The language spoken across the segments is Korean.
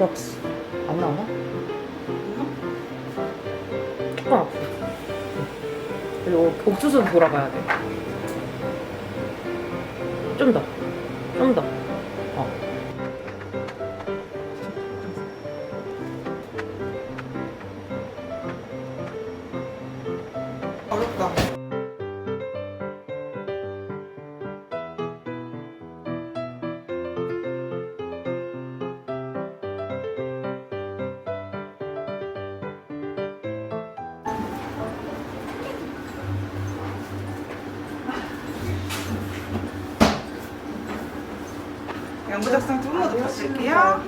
브럭스 안 나오나? 조금 아프 그리고 옥수수는 돌아가야 돼 양부작성 두 번만 더 부탁드릴게요.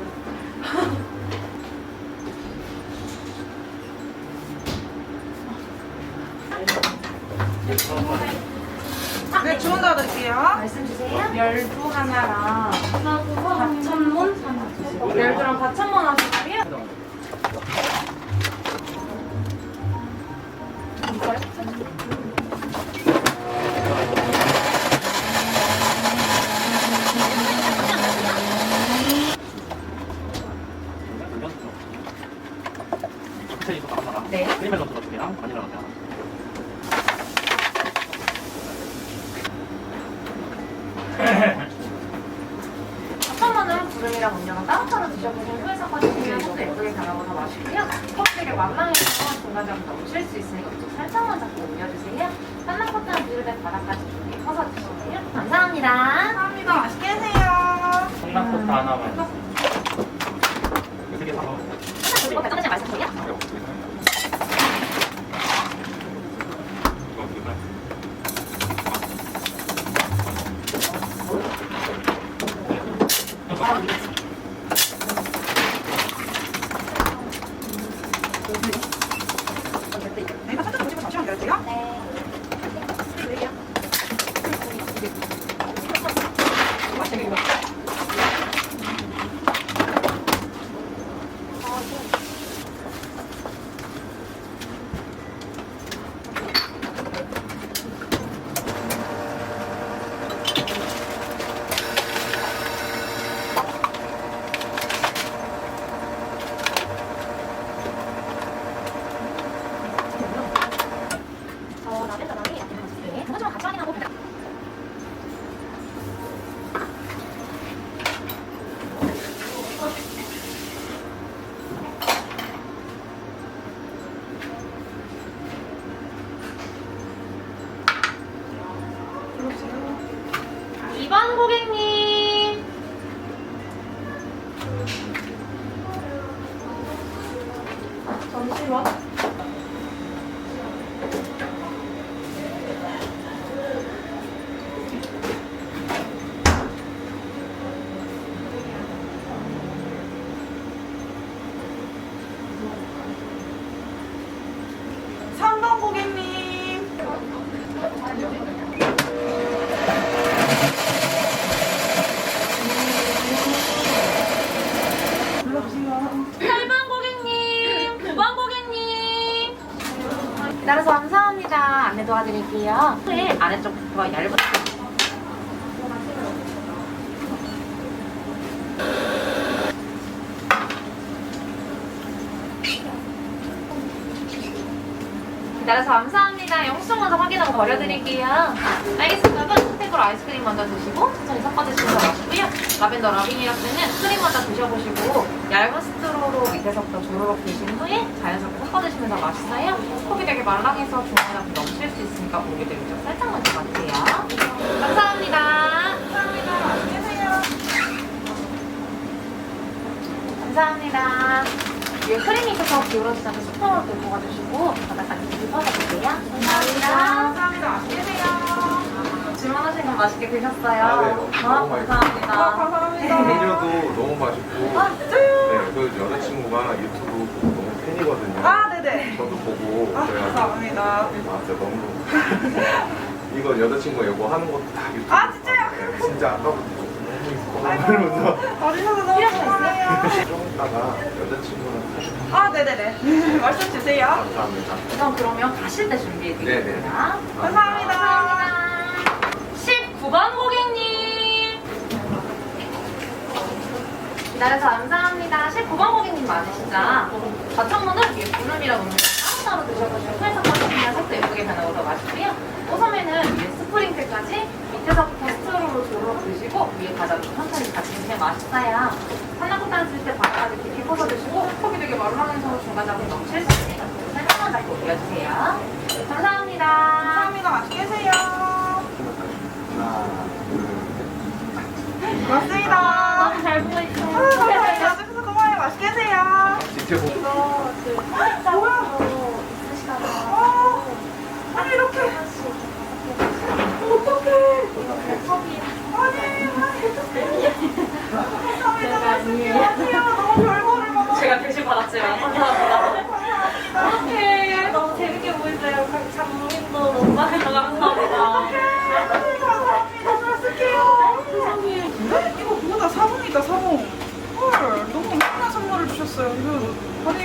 네, 주문 도와드릴게요. 말씀 주세요. 열두 하나랑 하나 주세요. 열두랑 밥천문 하시 구름이랑 운영을 따로따로 드셔보신 후에 섞어주시면 또 예쁘게 담아서 마시고요. 컵들이 왕랑해서 중간중간 너무 쉴수 있으니까 좀 살짝만 잡고 올려주세요. 커트는 비율대 바닥까지 이렇게 커서 드시고요. 감사합니다. 감사합니다. 맛있게 드세요. 성남코트 하나만. 세개 사먹어. 이거 말씀 주세요. 아래쪽부터 얇은 기다려서 감사합니다. 영수증 먼저 확인하고 버려드릴게요. 알겠습니다. 그럼 스테이크로 아이스크림 먼저 드시고 천천히 섞어 드시면서 마시고요. 라벤더 러빙이라스는 크림 먼저 드셔보시고 얇은 스 트로로 밑에서부터 주르륵 드신 후에 자연스럽게 섞어 드시면서 마시세요. 컵이 되게 말랑해서 중간에 넘칠 수 있으니까 고기 되게 좀 살짝만 더 마세요. 감사합니다. 감사합니다. 맛있게 드세요. 감사합니다. 위에 크림이 있어서 기울어지지 않게 스프로 들고 가주시고 바닥까지 짚어서 드세요. 감사합니다. 감사합니다. 맛있게 드세요. 주문하신 거 맛있게 드셨어요? 아, 네. 아, 너무 맛있어요. 아, 감사합니다. 감사합니다. 메뉴도 너무 맛있고 아, 진짜요? 네, 그 여자친구가 유튜브 보고 너무 팬이거든요 아, 네네. 저도 보고 아, 그래가지고 감사합니다. 아 진짜 너무 이거 여자친구가 이거 하는 것도 다 유튜브 아, 진짜요? 네, 진짜 아까부터 너무 아이고. 있어 이러면서 너무. 좀 이따가 여자친구랑 사실 아, 네네네. 말씀 주세요. 감사합니다 우선 그러면 가실 때 준비해 드리겠습니다. 네네. 감사합니다. 19번 고객님. 기다려서 감사합니다. 19번 고객님 맞으시죠? 저창문은 위에 구름이랑 음료 따로따로 드셔보시고 해서 꺼내시면 색도 예쁘게 변하고 더 맛있고요. 오섬에는 스프링클까지 밑에서부터 조로 드시고 위에 과자도 천천히 같이 드시면 맛있어요. 한라국단 쓸때 밥까지 깊이 퍼서 드시고 컵이 되게 말랑해서 중간 잡이 넘칠 수 있으니까 살짝만 잡고 올려주세요. 감사합니다. 감사합니다. 맛있게 드세요. 하나, 둘, 맞습니다. 너무 잘 보이시네요. 아, 감사합니다. 와주셔서 고마워요. 맛있게 드세요. 셋. 뒤태 보 이거 그 살짝으로 있으시다가 어, 아니 이렇게 어떡해. 아니, 아니. 감사합니다. 너무 별거를 많아. 제가 대신 받았지만 감사합니다. 어떡해. 너무 재밌게 보이세요. 장모님도 너무 많이 감사합니다. 감사합니다. 잘 쓸게요. 이거 뭐다 사봉이다 사봉. 헐 너무 엄청난 선물을 주셨어요.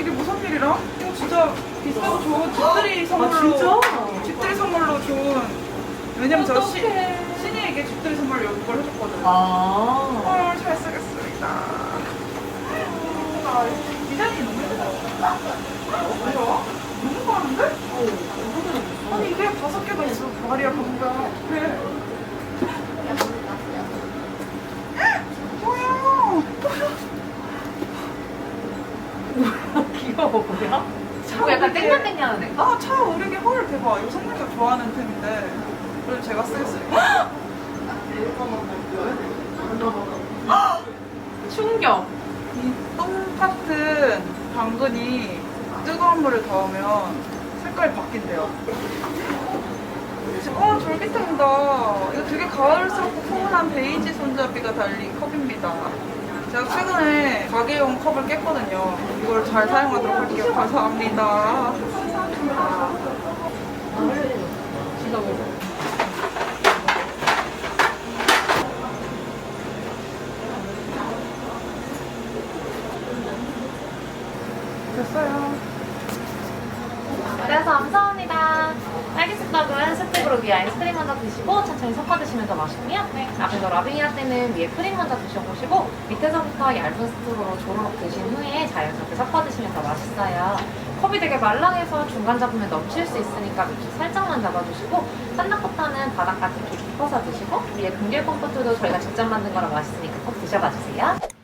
이게 무슨 일이라? 이거 진짜 비싸고 좋은 집들이 선물로. 집들이 선물로 좋은. 왜냐면 제가 시, 신이에게 집들이 선물 로 이걸 해줬거든요. 아. 헐, 잘 쓰겠습니다. 아, 디자인이 너무 예쁘다. 뭐야? 너무 많은데? 아니 이게 다섯 개가 있어. 말이야 뭔가. 그래. 뭐야? 귀여워, 뭐야? 뭐 약간 땡글땡글하는 애? 아, 차 오르게 헐 대박. 이거 성민이가 좋아하는 템인데. 그래서 제가 쓰겠습니다. 충격. 이똥 같은 당근이 뜨거운 물을 닿으면 색깔이 바뀐대요. 어, 쫄깃합니다. 이거 되게 가을스럽고 포근한 베이지 손잡이가 달린 컵입니다. 제가 최근에 가게용 컵을 깼거든요. 이걸 잘 사용하도록 할게요. 감사합니다. 됐어요. 그래서 감사합니다. 딸기숙박은 스틱으로 위에 아이스크림 먼저 드시고 천천히 섞어 드시면 더 맛있고요. 앞에서 러빙이라 때는 위에 프림 먼저 드셔보시고 밑에서부터 얇은 스틱으로 조르륵 드신 후에 자연스럽게 섞어 드시면 더 맛있어요. 컵이 되게 말랑해서 중간 잡으면 넘칠 수 있으니까 밑에 살짝만 잡아주시고 산낙부터는 바닥까지 깊이 퍼서 드시고 위에 금귤 컴포트도 저희가 직접 만든 거라 맛있으니까 꼭 드셔봐 주세요.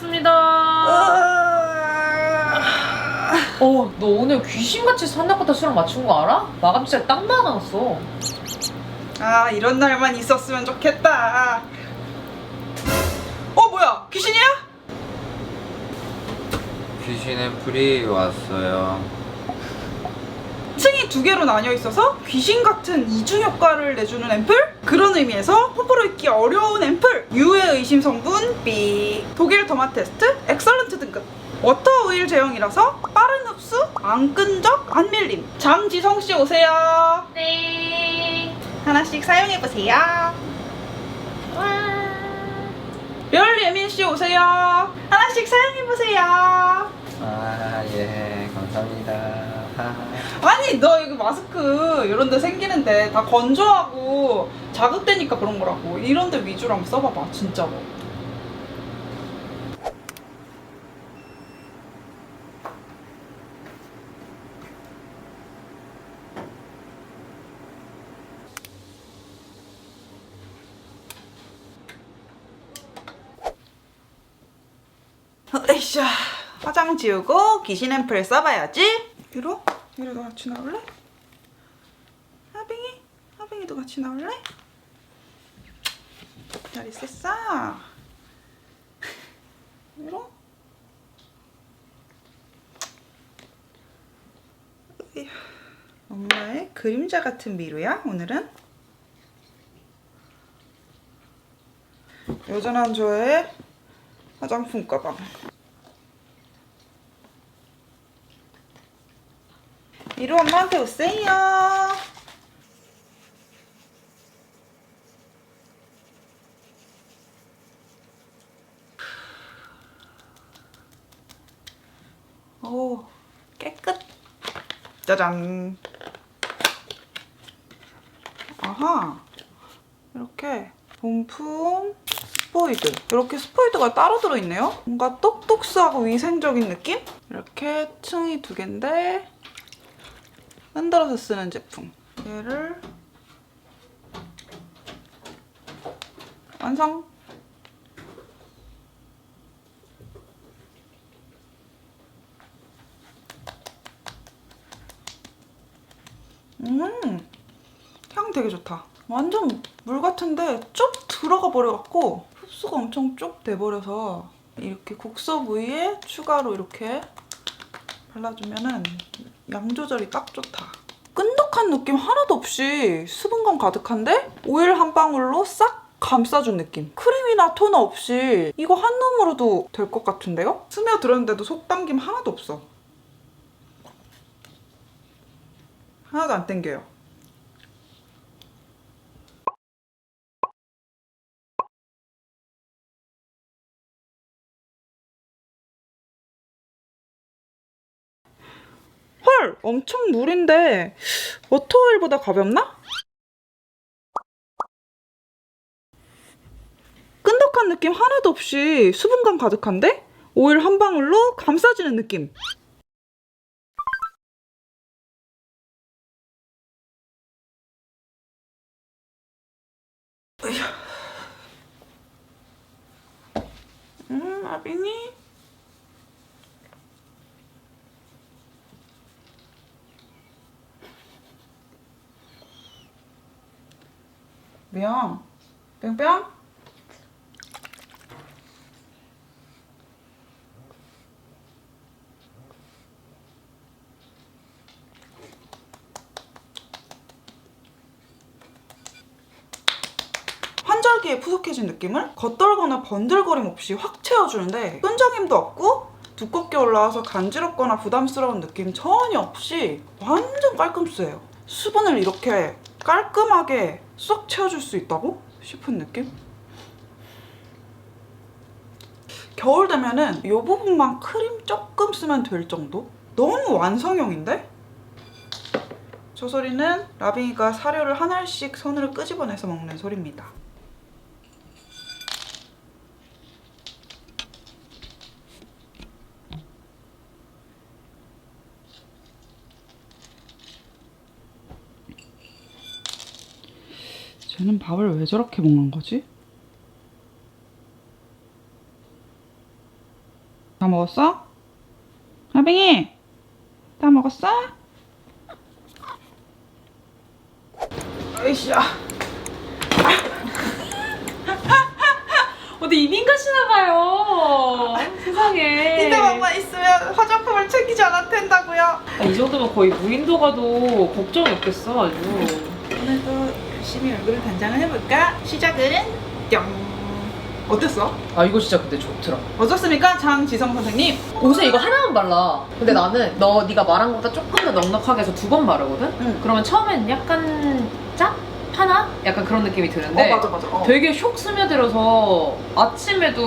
고. 아... 어, 너 오늘 귀신같이 산낙부터 수랑 맞춘 거 알아? 마감 진짜 딱 많았어. 아 이런 날만 있었으면 좋겠다. 어 뭐야 귀신이야? 귀신 앰플이 왔어요. 두 개로 나뉘어 있어서 귀신 같은 이중 효과를 내주는 앰플? 그런 의미에서 호불호 있기 어려운 앰플. 유해 의심 성분 B. 독일 토마 테스트 엑설런트 등급. 워터 오일 제형이라서 빠른 흡수 안 끈적 안 밀림. 장지성 씨 오세요. 네. 하나씩 사용해 보세요. 와. 별 예민 씨 오세요. 하나씩 사용해 보세요. 아, 예, 감사합니다. 아니 너 이거 마스크 이런 데 생기는데 다 건조하고 자극되니까 그런 거라고. 이런 데 위주로 한번 써봐봐 진짜로. 으쌰 화장 지우고 귀신 앰플 써봐야지. 이로? 이로도 같이 나올래? 하빙이? 하빙이도 같이 나올래? 잘 있었어? 으이야. 엄마의 그림자 같은 미루야 오늘은 여전한 저의 화장품 가방 이로 엄마한테 오세요. 오, 깨끗. 짜잔. 아하. 이렇게 본품 스포이드. 이렇게 스포이드가 따로 들어있네요. 뭔가 똑똑스하고 위생적인 느낌? 이렇게 층이 두 개인데 흔들어서 쓰는 제품. 얘를 완성. 음, 향 되게 좋다. 완전 물 같은데 쭉 들어가 버려갖고 흡수가 엄청 쭉 돼버려서 이렇게 국서 부위에 추가로 이렇게 발라주면은 양 조절이 딱 좋다. 끈적한 느낌 하나도 없이 수분감 가득한데 오일 한 방울로 싹 감싸준 느낌. 크림이나 토너 없이 이거 한 놈으로도 될 것 같은데요? 스며들었는데도 속 당김 하나도 없어. 하나도 안 땡겨요. 헐! 엄청 물인데 워터오일보다 가볍나? 끈적한 느낌 하나도 없이 수분감 가득한데? 오일 한 방울로 감싸지는 느낌. 음, 아빈이? 뿅. 뿅뿅. 환절기에 푸석해진 느낌을 겉돌거나 번들거림 없이 확 채워주는데 끈적임도 없고 두껍게 올라와서 간지럽거나 부담스러운 느낌 전혀 없이 완전 깔끔수예요. 수분을 이렇게 깔끔하게 쏙 채워줄 수 있다고 싶은 느낌? 겨울 되면은 이 부분만 크림 조금 쓰면 될 정도? 너무 완성형인데? 저 소리는 라빙이가 사료를 한 알씩 손으로 끄집어내서 먹는 소리입니다. 쟤는 밥을 왜 저렇게 먹는 거지? 다 먹었어? 라빙이! 다 먹었어? 으쌰. 어디 이민 가시나 봐요. 세상에. 이때만만 있으면 화장품을 챙기지 않아도 된다고요. 아, 이 정도면 거의 무인도 가도 걱정이 없겠어, 아주. 오늘도 열심히 얼굴을 단장을 해볼까? 시작은 뿅. 어땠어? 아, 이거 진짜 근데 좋더라. 어떻습니까, 장지성 선생님? 옷에 이거 하나만 발라. 근데 나는 너 네가 말한 것보다 조금 더 넉넉하게 해서 두 번 바르거든? 응. 그러면 처음엔 약간 짭? 파나? 약간 그런 느낌이 드는데 어 맞아 맞아. 어. 되게 쇽 스며들어서 아침에도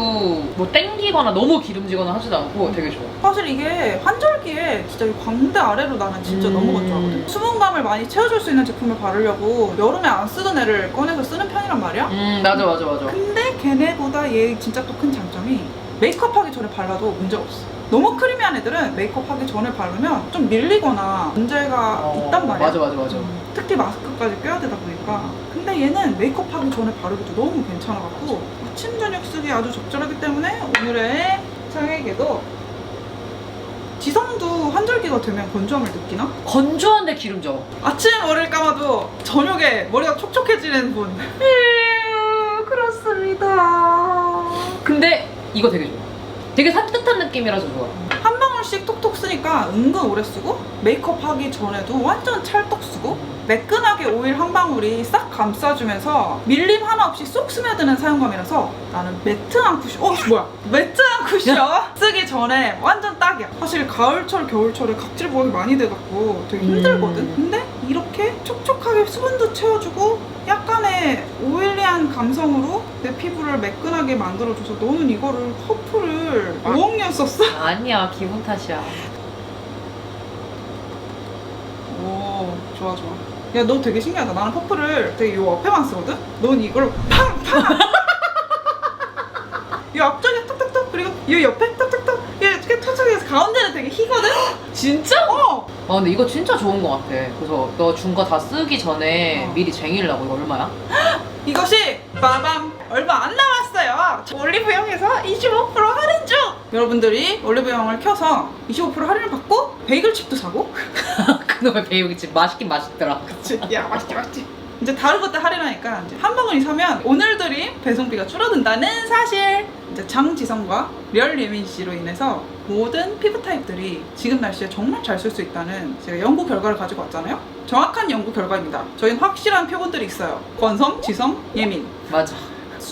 뭐 땡기거나 너무 기름지거나 하지도 않고 되게 좋아. 사실 이게 환절기에 진짜 이 광대 아래로 나는 진짜 음. 너무 건조하거든. 수분감을 많이 채워줄 수 있는 제품을 바르려고 여름에 안 쓰던 애를 꺼내서 쓰는 편이란 말이야. 음, 맞아, 맞아, 맞아. 근데 걔네보다 얘 진짜 또 큰 장점이 메이크업 하기 전에 발라도 문제가 없어. 너무 크리미한 애들은 메이크업 하기 전에 바르면 좀 밀리거나 문제가 어, 있단 말이야. 맞아, 맞아, 맞아. 음, 특히 마스크까지 껴야 되다 보니까. 근데 얘는 메이크업 하기 전에 바르기도 너무 괜찮아갖고 아침, 저녁 쓰기 아주 적절하기 때문에 오늘의 창에게도 지성도 환절기가 되면 건조함을 느끼나? 건조한데 기름져. 아침에 머리를 감아도 저녁에 머리가 촉촉해지는 분. 음, 그렇습니다. 근데 이거 되게 좋아. 되게 산뜻한 느낌이라서 좋아. 한 방울씩 톡톡 쓰니까 은근 오래 쓰고 메이크업 하기 전에도 완전 찰떡 쓰고 매끈하게 오일 한 방울이 싹 감싸주면서 밀림 하나 없이 쏙 스며드는 사용감이라서 나는 매트한 쿠션 어 뭐야 매트한 쿠션 쓰기 전에 완전 딱이야 사실 가을철 겨울철에 각질 부각이 많이 돼갖고 되게 힘들거든 음. 근데 이렇게 촉촉하게 수분도 채워주고 약간의 오일리한 감성으로 내 피부를 매끈하게 만들어줘서 너는 이거를 커플을 5억 년 썼어? 아니야, 기분 탓이야. 어 좋아 좋아 야 너 되게 신기하다 나는 퍼플을 되게 요 앞에만 쓰거든? 넌 이걸 팡팡 요 앞쪽에 톡톡톡 그리고 요 옆에 톡톡톡 이렇게 톡톡해서 가운데는 되게 희거든? 진짜? 어 아 근데 이거 진짜 좋은 거 같아. 그래서 너 준 거 다 쓰기 전에 어. 미리 쟁이려고 이거 얼마야? 이것이 빠밤 얼마 안 남았어요 올리브영에서 25% 할인 중 여러분들이 올리브영을 켜서 25% 할인을 받고 베이글칩도 사고 그놈의 배우기집 맛있긴 맛있더라. 그치 야 맛있지 맛있지 이제 다른 것들 할인하니까 이제 한 바구니 사면 오늘 드림 배송비가 줄어든다는 사실. 이제 장지성과 리얼 예민 씨로 인해서 모든 피부 타입들이 지금 날씨에 정말 잘 쓸 수 있다는 제가 연구 결과를 가지고 왔잖아요. 정확한 연구 결과입니다. 저희는 확실한 표본들이 있어요. 건성, 지성, 예민. 맞아.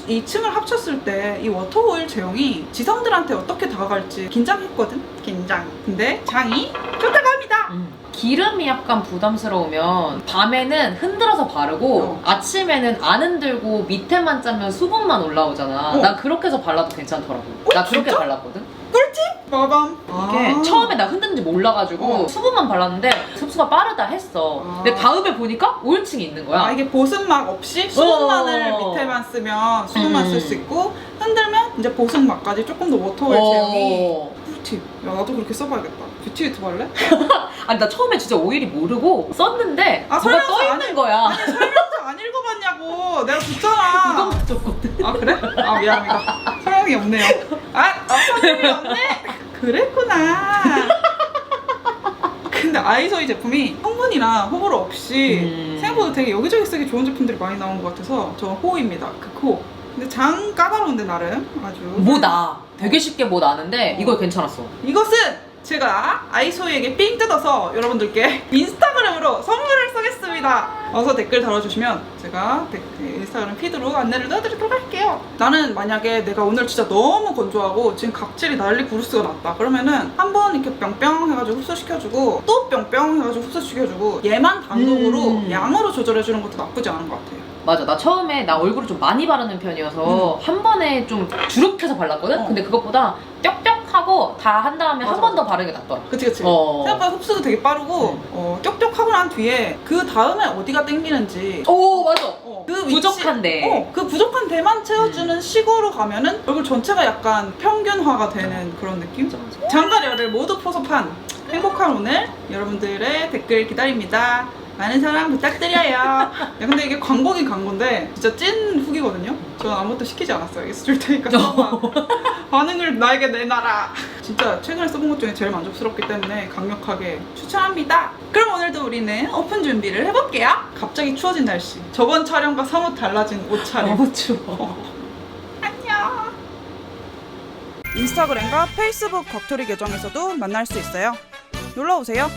이 층을 합쳤을 때 이 워터 오일 제형이 지성들한테 어떻게 다가갈지 긴장했거든? 긴장. 근데 장이 좋다고 합니다. 음. 기름이 약간 부담스러우면 밤에는 흔들어서 바르고 어. 아침에는 안 흔들고 밑에만 짜면 수분만 올라오잖아. 어. 난 그렇게 해서 발라도 괜찮더라고. 나 그렇게 진짜? 발랐거든. 꿀팁 빠밤 이게 아. 처음에 나 흔드는지 몰라가지고 어. 수분만 발랐는데 흡수가 빠르다 했어. 아. 근데 다음에 보니까 우울증이 있는 거야. 아 이게 보습막 없이 수분만을 어. 밑에만 쓰면 수분만 음. 쓸수 있고 흔들면 이제 보습막까지 조금 더 제형이 어. 꿀팁 야 나도 그렇게 써봐야겠다 뷰티 유튜브 할래? 아니 나 처음에 진짜 오일이 모르고 썼는데 아, 뭐가 설명서 떠 안 있는 해. 거야. 아니 설명서 안 읽어봤냐고 내가 줬잖아 이건 줬거든. 아 그래? 아 미안합니다 설명이 없네요 아 어, 설명이 없네 그랬구나 근데 아이소이 제품이 성분이나 호불호 없이 음. 생각보다 되게 여기저기 쓰기 좋은 제품들이 많이 나온 것 같아서 저 호입니다 극호 근데 장 까다로운데 나름 아주 뭐 나. 되게 쉽게 뭐 나는데 어. 이거 괜찮았어. 이것은 제가 아이소이에게 삥 뜯어서 여러분들께 인스타그램으로 선물을 쏘겠습니다. 어서 댓글 달아주시면 제가 댓- 인스타그램 피드로 안내를 넣어드리도록 할게요. 나는 만약에 내가 오늘 진짜 너무 건조하고 지금 각질이 난리 부르스가 났다. 그러면은 한 번 이렇게 뿅뿅 해가지고 흡수시켜주고 또 뿅뿅 해가지고 흡수시켜주고 얘만 단독으로 음. 양으로 조절해주는 것도 나쁘지 않은 것 같아요. 맞아. 나 처음에 나 얼굴을 좀 많이 바르는 편이어서 한 번에 좀 주룩해서 발랐거든? 음. 어. 근데 그것보다 뿅뿅 하고 다 한 다음에 맞아, 한번더 맞아. 바르는 게 낫더라. 그치 그치. 어. 생각보다 흡수도 되게 빠르고 음. 어, 뾱뾱하고 난 뒤에 그 다음에 어디가 땡기는지 오, 맞아. 어, 그 위치- 부족한데. 어, 그 부족한 데만 채워주는 음. 식으로 가면은 얼굴 전체가 약간 평균화가 되는 그런 느낌? 맞아, 맞아. 장가려를 모두 포섭한 행복한 오늘 여러분들의 댓글 기다립니다. 많은 사랑 부탁드려요. 야, 근데 이게 광고긴 광고인데 진짜 찐 후기거든요. 저는 아무것도 시키지 않았어요. 이게 줄 테니까 써봐. 반응을 나에게 내놔라. 진짜 최근에 써본 것 중에 제일 만족스럽기 때문에 강력하게 추천합니다. 그럼 오늘도 우리는 오픈 준비를 해볼게요. 갑자기 추워진 날씨. 저번 촬영과 사뭇 달라진 옷 차림. 너무 추워. 안녕. 인스타그램과 페이스북 겉토리 계정에서도 만날 수 있어요. 놀러 오세요.